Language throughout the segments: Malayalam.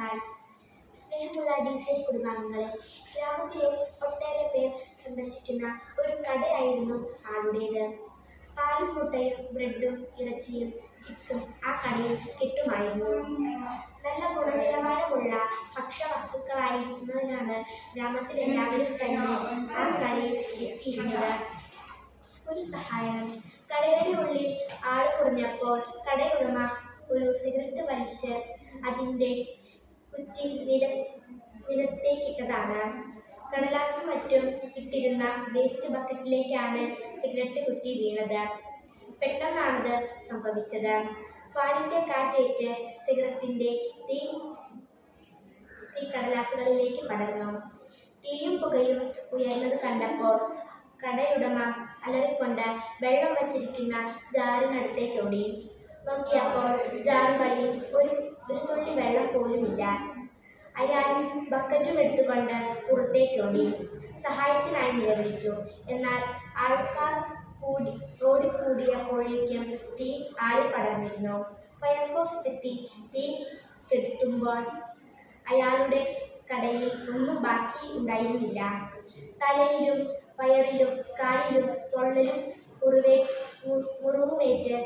പാൽ സ്നേഹമുള്ള ഡി സി കുടുംബാംഗങ്ങളെ ഗ്രാമത്തിലെ ഒട്ടേറെ പേർ സന്ദർശിക്കുന്ന ഒരു കടയായിരുന്നു ആളുടേത് പാലും മുട്ടയും ബ്രെഡും ഇറച്ചിയും ചിപ്സും ആ കടയിൽ കിട്ടുമായിരുന്നു. നല്ല ഗുണനിലവാരമുള്ള ഭക്ഷ്യവസ്തുക്കളായിരുന്നതിനാണ് ഗ്രാമത്തിലെല്ലാവരും തന്നെ ആ കടയിൽ എത്തിയിരുന്നത്. ഒരു സഹായം. കടയുടെ ഉള്ളിൽ ആൾ കുറഞ്ഞപ്പോൾ കടയുടമ ഒരു സിഗരറ്റ് വലിച്ച് അതിന്റെ കുറ്റി നില നിലത്തേക്കിട്ടതാണ് കടലാസും മറ്റും ഇട്ടിരുന്ന വേസ്റ്റ് ബക്കറ്റിലേക്കാണ് സിഗരറ്റ് കുറ്റി വീണത്. പെട്ടെന്നാണത് സംഭവിച്ചത്. ഫാനിന്റെ കാറ്റേറ്റ് സിഗരറ്റിന്റെ തീ തീ കടലാസുകളിലേക്ക് പടർന്നു തീയും പുകയും ഉയർന്നത് കണ്ടപ്പോൾ കടയുടമ അലറിക്കൊണ്ട് വെള്ളം വച്ചിരിക്കുന്ന ജാറിനടുത്തേക്ക് ഓടി. നോക്കിയപ്പോൾ ജാറുകളിൽ ഒരു ഒരു തുള്ളി വെള്ളം പോലുമില്ല അയാൾ ബക്കറ്റും എടുത്തുകൊണ്ട് പുറത്തേക്കോടി സഹായത്തിനായി നിലവിളിച്ചു. എന്നാൽ ആൾക്കാർ കൂടി ഓടിക്കൂടിയപ്പോഴേക്കും തീ ആളിപ്പടർന്നിരുന്നു. ഫയർഫോഴ്സ് എത്തി തീ കെടുത്തുമ്പോൾ അയാളുടെ കടയിൽ ഒന്നും ബാക്കി ഉണ്ടായിരുന്നില്ല. തലയിലും വയറിലും കാലിലും തൊള്ളലും മുറിവേ മുറിവുമേറ്റ്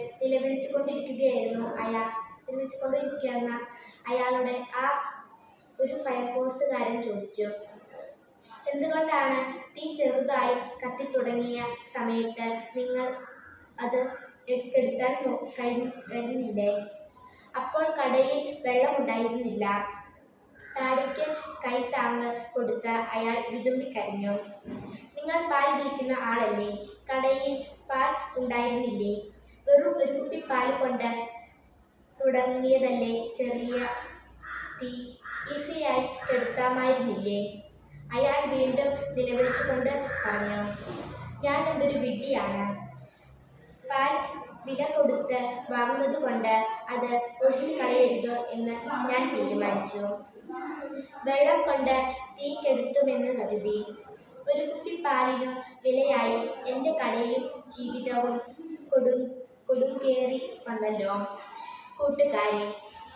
നിലവിളിച്ചുകൊണ്ടിരിക്കുകയായിരുന്നു അയാൾ. നിലവിളിച്ചുകൊണ്ടിരിക്കുന്ന അയാളുടെ ആ ഒരു ഫയർഫോഴ്സുകാരൻ ചോദിച്ചു. എന്തുകൊണ്ടാണ് തീ ചെറുതായി കത്തിത്തുടങ്ങിയ സമയത്ത് നിങ്ങൾ അത് കഴി- കഴിഞ്ഞില്ലേ? അപ്പോൾ കടയിൽ വെള്ളമുണ്ടായിരുന്നില്ല. താടിക്ക് കൈത്താങ്ങ് കൊടുത്ത അയാൾ വിതുമ്പിക്കരഞ്ഞു. നിങ്ങൾ പാൽ വിൽക്കുന്ന ആളല്ലേ? കടയിൽ പാൽ ഉണ്ടായിരുന്നില്ലേ? വെറും ഒരു കുപ്പി പാൽ കൊണ്ട് തുടങ്ങിയതല്ലേ ചെറിയ തീ. ഈസിയായി കെടുത്താമായിരുന്നില്ലേ? അയാൾ വീണ്ടും നിലവിളിച്ചുകൊണ്ട് പറഞ്ഞു ഞാൻ എന്തൊരു വിഡ്ഢിയാണ്. പാൽ വില കൊടുത്ത് വാങ്ങുന്നത് കൊണ്ട് അത് ഒഴിച്ചു കളയരുത് എന്ന് ഞാൻ തീരുമാനിച്ചു. വെള്ളം കൊണ്ട് തീ കെടുത്തുമെന്ന് കരുതി. ഒരു കുപ്പി പാലിനു വിലയായി എന്റെ കടയും ജീവിതവും കൊടും കൊടുങ്കേറി വന്നല്ലോ. കൂട്ടുകാരെ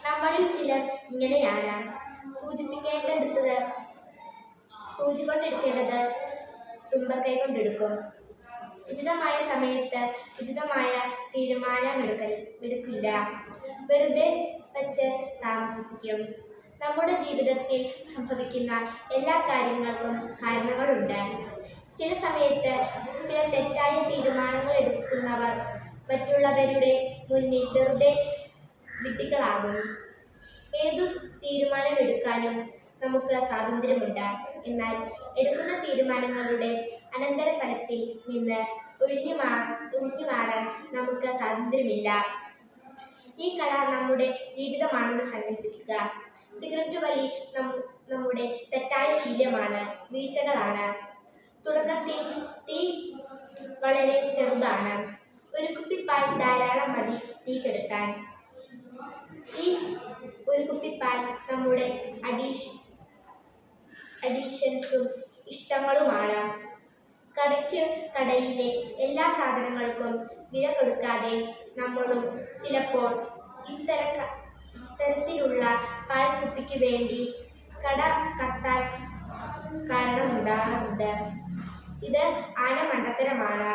നമ്മളിൽ ചിലർ ഇങ്ങനെയാണ് സൂചിപ്പിക്കേണ്ടടുത്തത്. സൂചി കൊണ്ടെടുക്കേണ്ടത് തുമ്പക്കൈ കൊണ്ടെടുക്കും. ഉചിതമായ സമയത്ത് ഉചിതമായ തീരുമാനമെടുക്കൽ എടുക്കില്ല. വെറുതെ വച്ച് താമസിപ്പിക്കും. നമ്മുടെ ജീവിതത്തിൽ സംഭവിക്കുന്ന എല്ലാ കാര്യങ്ങൾക്കും കാരണങ്ങളുണ്ട്. ചില സമയത്ത് ചില തെറ്റായ തീരുമാനങ്ങൾ എടുക്കുന്നവർ മറ്റുള്ളവരുടെ മുന്നിൽ വെറുതെ വിഡ്ഢികളാകും ഏതു തീരുമാനമെടുക്കാനും നമുക്ക് സ്വാതന്ത്ര്യമുണ്ട് എന്നാൽ എടുക്കുന്ന തീരുമാനങ്ങളുടെ അനന്തരഫലത്തിൽ നിന്ന് ഒഴിഞ്ഞു മാ ഒഴിഞ്ഞു മാറാൻ നമുക്ക് സ്വാതന്ത്ര്യമില്ല. ഈ കട നമ്മുടെ ജീവിതമാണെന്ന് സങ്കല്പിക്കുക. സിഗരറ്റ് വലി നമ്മുടെ തെറ്റായ ശീലമാണ് വീഴ്ചകളാണ്. തുടക്കത്തിൽ തീ വളരെ ചെറുതാണ്. ഒരു കുപ്പി പാൽ ധാരാളം മതി തീ ഈ ഒരു കുപ്പി പാൽ നമ്മുടെ അഡീഷ് അഡീഷൻസും ഇഷ്ടങ്ങളുമാണ്. കടയ്ക്ക് കടയിലെ എല്ലാ സാധനങ്ങൾക്കും വില കൊടുക്കാതെ നമ്മളും ചിലപ്പോൾ ഇത്തര ഇത്തരത്തിലുള്ള പാൽ കുപ്പിക്ക് വേണ്ടി കട കത്താൻ കാരണമുണ്ടാകുന്നുണ്ട് ഇത് ആനമണ്ടത്തരമാണ്.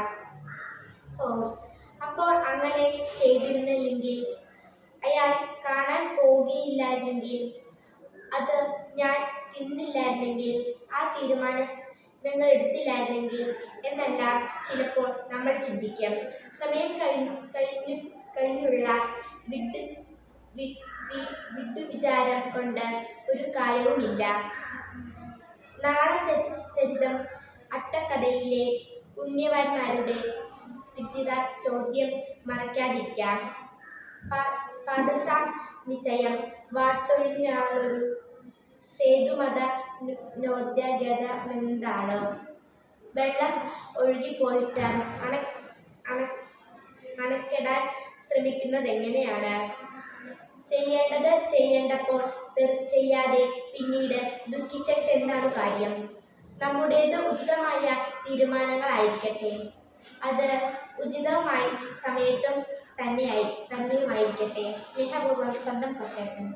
അപ്പോൾ അങ്ങനെ ചെയ്തിരുന്നില്ലെങ്കിൽ അയാൾ കാണാൻ പോവുകയില്ലായിരുന്നെങ്കിൽ അത് ഞാൻ തിന്നില്ലായിരുന്നെങ്കിൽ ആ തീരുമാനം നിങ്ങൾ എടുത്തില്ലായിരുന്നെങ്കിൽ എന്നല്ല ചിലപ്പോൾ നമ്മൾ ചിന്തിക്കാം. സമയം കഴിഞ്ഞു കഴിഞ്ഞു കഴിഞ്ഞുള്ള വിട്ടു വി- വിചാരം വിഡ്ഢുവിചാരം കൊണ്ട് ഒരു കാര്യവുമില്ല. നാളെ ചരിതം അട്ടക്കഥയിലെ പുണ്യവാന്മാരുടെ ചോദ്യം മറക്കാതിരിക്കാം. പദസ നിശ്ചയം. വാർത്തൊഴിഞ്ഞാളൊരു സേതുമത നോദ്യഗതമെന്താണ്? വെള്ളം ഒഴുകിപ്പോയിട്ട് അണ അണ അണക്കെടാൻ ശ്രമിക്കുന്നത് എങ്ങനെയാണ് ചെയ്യേണ്ടത് ചെയ്യേണ്ടപ്പോൾ ചെയ്യാതെ പിന്നീട് ദുഃഖിച്ചിട്ട് എന്താണ് കാര്യം. നമ്മുടേത് ഉചിതമായ തീരുമാനങ്ങളായിരിക്കട്ടെ. അത് ഉചിതമായി സമയത്തും തന്നെയായി തന്നെയുമായിരിക്കട്ടെ. സ്നേഹപൂർവം സ്വന്തം കൊച്ചേട്ടൻ.